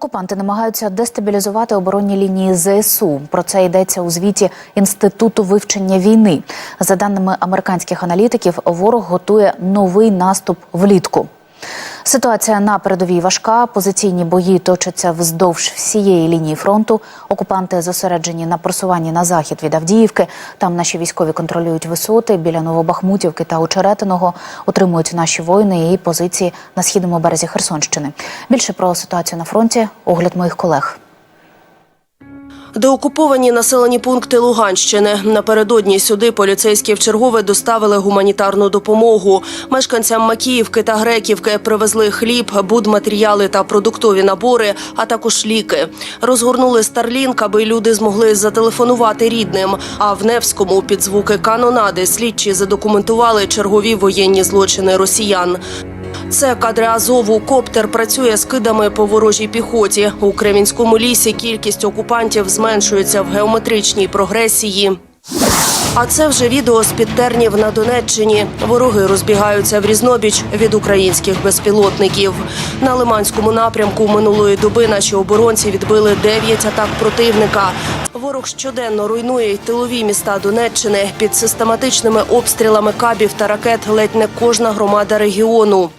Окупанти намагаються дестабілізувати оборонні лінії ЗСУ. Про це йдеться у звіті Інституту вивчення війни. За даними американських аналітиків, ворог готує новий наступ влітку. Ситуація на передовій важка. Позиційні бої точаться вздовж всієї лінії фронту. Окупанти зосереджені на просуванні на захід від Авдіївки. Там наші військові контролюють висоти біля Новобахмутівки та Очеретиного. Утримують наші воїни і позиції на східному березі Херсонщини. Більше про ситуацію на фронті огляд моїх колег. Деокуповані населені пункти Луганщини. Напередодні сюди поліцейські вчергове доставили гуманітарну допомогу. Мешканцям Макіївки та Греківки привезли хліб, будматеріали та продуктові набори, а також ліки. Розгорнули Старлінк, аби люди змогли зателефонувати рідним. А в Невському під звуки канонади слідчі задокументували чергові воєнні злочини росіян. Це кадри Азову. Коптер працює з кидами по ворожій піхоті. У Кремінському лісі кількість окупантів зменшується в геометричній прогресії. А це вже відео з підтернів на Донеччині. Вороги розбігаються в різнобіч від українських безпілотників. На Лиманському напрямку минулої доби наші оборонці відбили 9 атак противника. Ворог щоденно руйнує й тилові міста Донеччини під систематичними обстрілами кабів та ракет. Ледь не кожна громада регіону.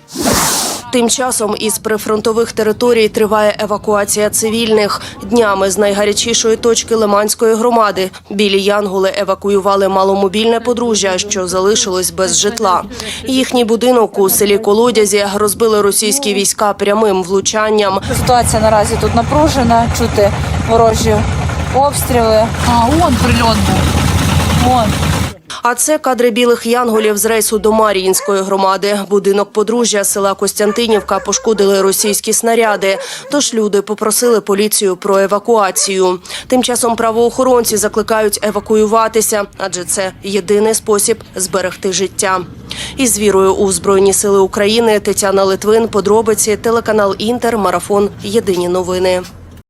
Тим часом із прифронтових територій триває евакуація цивільних. Днями з найгарячішої точки Лиманської громади білі янголи евакуювали маломобільне подружжя, що залишилось без житла. Їхній будинок у селі Колодязі розбили російські війська прямим влучанням. Ситуація наразі тут напружена, чути ворожі обстріли. А, он прильот був. Вон. А це кадри білих янголів з рейсу до Мар'їнської громади. Будинок подружжя села Костянтинівка пошкодили російські снаряди. Тож люди попросили поліцію про евакуацію. Тим часом правоохоронці закликають евакуюватися, адже це єдиний спосіб зберегти життя. Із вірою у Збройні Сили України Тетяна Литвин, подробиці, телеканал Інтер, марафон Єдині новини.